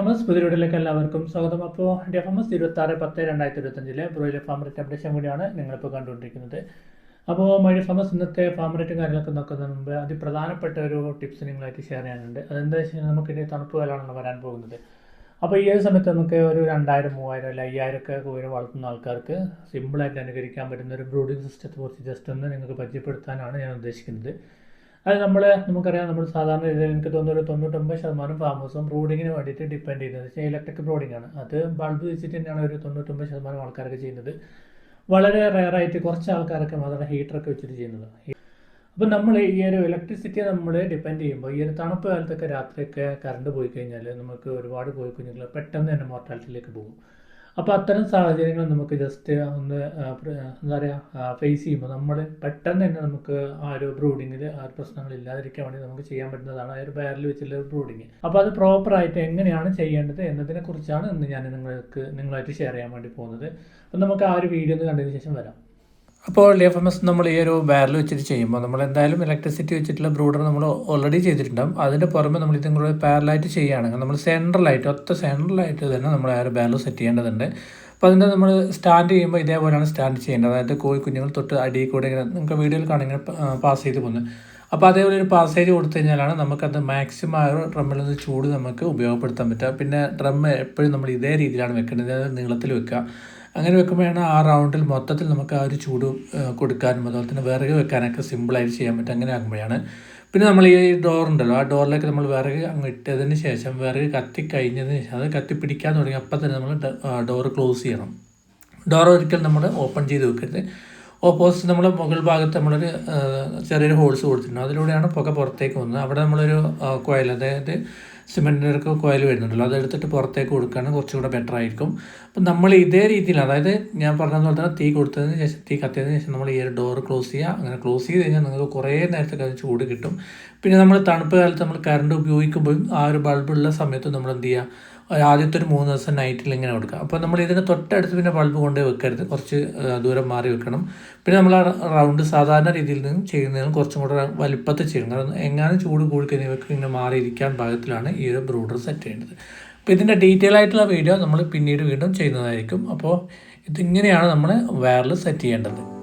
M S എല്ലാവർക്കും സ്വാഗതം. അപ്പോൾ ഇന്ത്യ ഫാമസ് ഇരുപത്തി ആറ് പത്ത് രണ്ടായിരത്തി ഇരുപത്തഞ്ചിലെ ബ്രോയിലർ ഫാം റേറ്റ് അപ്ഡേഷൻ കൂടിയാണ് നിങ്ങളിപ്പോൾ കണ്ടുകൊണ്ടിരിക്കുന്നത്. അപ്പോൾ my D F M S ഇന്നത്തെ ഫാം റേറ്റും കാര്യങ്ങളൊക്കെ നോക്കുന്നതിന് മുമ്പ് അതിപ്രധാനപ്പെട്ട ഒരു ടിപ്സ് നിങ്ങളായിട്ട് ഷെയർ ചെയ്യാനുണ്ട്. അതെന്താ വെച്ചാൽ നമുക്കിനി തണുപ്പ് കാലമാണല്ലോ വരാൻ പോകുന്നത്. അപ്പോൾ ഈ ഒരു സമയത്ത് നമുക്ക് ഒരു രണ്ടായിരം മൂവായിരം അല്ല അയ്യായിരം ഒക്കെ കോഴി വളർത്തുന്ന ആൾക്കാർക്ക് സിമ്പിളായിട്ട് അനുകരിക്കാൻ പറ്റുന്ന ഒരു ബ്രൂഡിംഗ് സിസ്റ്റത്തെ കുറിച്ച് ജസ്റ്റ് ഒന്ന് നിങ്ങൾക്ക് പരിചയപ്പെടുത്താനാണ് ഞാൻ ഉദ്ദേശിക്കുന്നത്. അത് നമ്മൾ നമുക്കറിയാം നമ്മൾ സാധാരണ എനിക്ക് തോന്നുന്നു ഒരു തൊണ്ണൂറ്റൊമ്പത് ശതമാനം ഫാമേഴ്സും ബ്രൂഡിങ്ങിന് വേണ്ടിയിട്ട് ഡിപ്പെൻഡ് ചെയ്യുന്നത്. ഇലക്ട്രിക് ബ്രോഡിങ്ങാണ് ആണ്. അത് ബൾബ് വെച്ചിട്ട് തന്നെയാണ് ഒരു തൊണ്ണൂറ്റൊമ്പത് ശതമാനം ആൾക്കാരൊക്കെ ചെയ്യുന്നത്. വളരെ റയറായിട്ട് കുറച്ച് ആൾക്കാരൊക്കെ ഹീറ്റർ ഹീറ്ററൊക്കെ വെച്ചിട്ട് ചെയ്യുന്നത്. അപ്പം നമ്മൾ ഈ ഒരു ഇലക്ട്രിസിറ്റിയെ നമ്മൾ ഡിപ്പെൻഡ് ചെയ്യുമ്പോൾ ഈ ഒരു തണുപ്പ് കാലത്തൊക്കെ രാത്രിയൊക്കെ കറണ്ട് പോയി കഴിഞ്ഞാൽ നമുക്ക് ഒരുപാട് പോയി കുഞ്ഞുങ്ങൾ പെട്ടെന്ന് തന്നെ മോർട്ടാലിറ്റിയിലേക്ക് പോകും. അപ്പോൾ അത്തരം സാഹചര്യങ്ങൾ നമുക്ക് ജസ്റ്റ് ഒന്ന് എന്താ പറയുക ഫേസ് ചെയ്യുമ്പോൾ നമ്മൾ പെട്ടെന്ന് തന്നെ നമുക്ക് ആ ഒരു ബ്രൂഡിങ്ങിൽ ആ ഒരു പ്രശ്നങ്ങൾ ഇല്ലാതിരിക്കാൻ വേണ്ടി നമുക്ക് ചെയ്യാൻ പറ്റുന്നതാണ് ആ ഒരു ബാരൽ വെച്ചുള്ള ബ്രൂഡിങ് അപ്പോൾ അത് പ്രോപ്പറായിട്ട് എങ്ങനെയാണ് ചെയ്യേണ്ടത് എന്നതിനെ കുറിച്ചാണ് ഇന്ന് ഞാൻ നിങ്ങൾക്ക് നിങ്ങളായിട്ട് ഷെയർ ചെയ്യാൻ വേണ്ടി പോകുന്നത്. അപ്പം നമുക്ക് ആ ഒരു വീഡിയോ ഒന്ന് കണ്ടതിന് ശേഷം വരാം. അപ്പോൾ എഫ് എം എസ് നമ്മൾ ഈ ഒരു ബാരൽ വെച്ചിട്ട് ചെയ്യുമ്പോൾ നമ്മൾ എന്തായാലും ഇലക്ട്രിസിറ്റി വെച്ചിട്ടുള്ള ബ്രൂഡർ നമ്മൾ ഓൾറെഡി ചെയ്തിട്ടുണ്ടാകും അതിന്റെ പുറമെ നമ്മൾ ഇതും കൂടെ പാരലായിട്ട് ചെയ്യുകയാണെങ്കിൽ നമ്മൾ സെൻട്രലായിട്ട് ഒറ്റ സെൻട്രലായിട്ട് തന്നെ നമ്മൾ ആ ഒരു ബാരൽ സെറ്റ് ചെയ്യേണ്ടതുണ്ട്. അപ്പോൾ അതിന്റെ നമ്മൾ സ്റ്റാൻഡ് ചെയ്യുമ്പോൾ ഇതേപോലെയാണ് സ്റ്റാൻഡ് ചെയ്യേണ്ടത്. അതായത് കോഴി കുഞ്ഞുങ്ങൾ തൊട്ട് അടിയിൽ കൂടെ ഇങ്ങനെ നിങ്ങൾക്ക് വീഡിയോയിൽ കാണാൻ പാസ് ചെയ്ത് പോകുന്നത്. അപ്പോൾ അതേപോലെ ഒരു പാസേജ് കൊടുത്തു കഴിഞ്ഞാലാണ് നമുക്കത് മാക്സിമം ആ ഒരു ഡ്രമ്മിൽ നിന്ന് ചൂട് നമുക്ക് ഉപയോഗപ്പെടുത്താൻ പറ്റുക. പിന്നെ ഡ്രം എപ്പോഴും നമ്മൾ ഇതേ രീതിയിലാണ് വെക്കേണ്ടത്. നീളത്തിൽ വെക്കുക. അങ്ങനെ വെക്കുമ്പോഴാണ് ആ റൗണ്ടിൽ മൊത്തത്തിൽ നമുക്ക് ആ ഒരു ചൂട് കൊടുക്കാനും അതുപോലെ തന്നെ വിറക് വെക്കാനൊക്കെ സിമ്പിളായിട്ട് ചെയ്യാൻ പറ്റും. അങ്ങനെ ആകുമ്പോഴാണ് പിന്നെ നമ്മൾ ഈ ഡോർ ഉണ്ടല്ലോ ആ ഡോറിലേക്ക് നമ്മൾ വിറക് അങ്ങ് ഇട്ടതിന് ശേഷം വിറക് കത്തി കഴിഞ്ഞതിന് ശേഷം അത് കത്തി പിടിക്കാൻ തുടങ്ങി അപ്പം തന്നെ നമ്മൾ ഡോറ് ക്ലോസ് ചെയ്യണം. ഡോർ ഒരിക്കൽ നമ്മൾ ഓപ്പൺ ചെയ്ത് വെക്കരുത്. ഓപ്പോസിറ്റ് നമ്മൾ മുകൾ ഭാഗത്ത് നമ്മളൊരു ചെറിയൊരു ഹോൾസ് കൊടുത്തിട്ടുണ്ട്. അതിലൂടെയാണ് പുക പുറത്തേക്ക് വന്നത് അവിടെ നമ്മളൊരു കോയിൽ അതായത് സിമെന്റിനൊക്കെ കോയിൽ വരുന്നുണ്ടല്ലോ. അതെടുത്തിട്ട് പുറത്തേക്ക് കൊടുക്കുകയാണെങ്കിൽ കുറച്ചും കൂടെ ബെറ്റർ ആയിരിക്കും. അപ്പം നമ്മൾ ഇതേ രീതിയിൽ അതായത് ഞാൻ പറഞ്ഞതുപോലെ തന്നെ തീ കൊടുത്തതിന് ശേഷം തീ കത്തിയതിന് ശേഷം നമ്മൾ ഈ ഒരു ഡോർ ക്ലോസ് ചെയ്യുക. അങ്ങനെ ക്ലോസ് ചെയ്ത് കഴിഞ്ഞാൽ നിങ്ങൾക്ക് കുറേ നേരത്തേക്ക് അത് ചൂട് കിട്ടും. പിന്നെ നമ്മൾ തണുപ്പ് കാലത്ത് നമ്മൾ കറണ്ട് ഉപയോഗിക്കുമ്പോഴും ആ ഒരു ബൾബുള്ള സമയത്ത് നമ്മൾ എന്ത് ചെയ്യുക? ആദ്യത്തെ ഒരു മൂന്ന് ദിവസം നൈറ്റിൽ ഇങ്ങനെ കൊടുക്കുക അപ്പോൾ നമ്മൾ ഇതിന് തൊട്ടടുത്ത് പിന്നെ ബൾബ് കൊണ്ടുപോയി വെക്കരുത്. കുറച്ച് ദൂരം മാറി വെക്കണം. പിന്നെ നമ്മൾ റൗണ്ട് സാധാരണ രീതിയിൽ നിന്നും ചെയ്യുന്നതിന് കുറച്ചും കൂടെ വലിപ്പത്തിൽ ചെയ്യണം. കാരണം എങ്ങാനും ചൂട് കൂടി കഴിഞ്ഞാൽ ഇവർക്ക് ഇങ്ങനെ മാറിയിരിക്കാൻ പാകത്തിലാണ് ഈ ഒരു ബ്രൂഡർ സെറ്റ് ചെയ്യേണ്ടത്. അപ്പോൾ ഇതിന്റെ ഡീറ്റെയിൽ ആയിട്ടുള്ള വീഡിയോ നമ്മൾ പിന്നീട് വീണ്ടും ചെയ്യുന്നതായിരിക്കും. അപ്പോൾ ഇതിങ്ങനെയാണ് നമ്മൾ വയറിൽ സെറ്റ് ചെയ്യേണ്ടത്.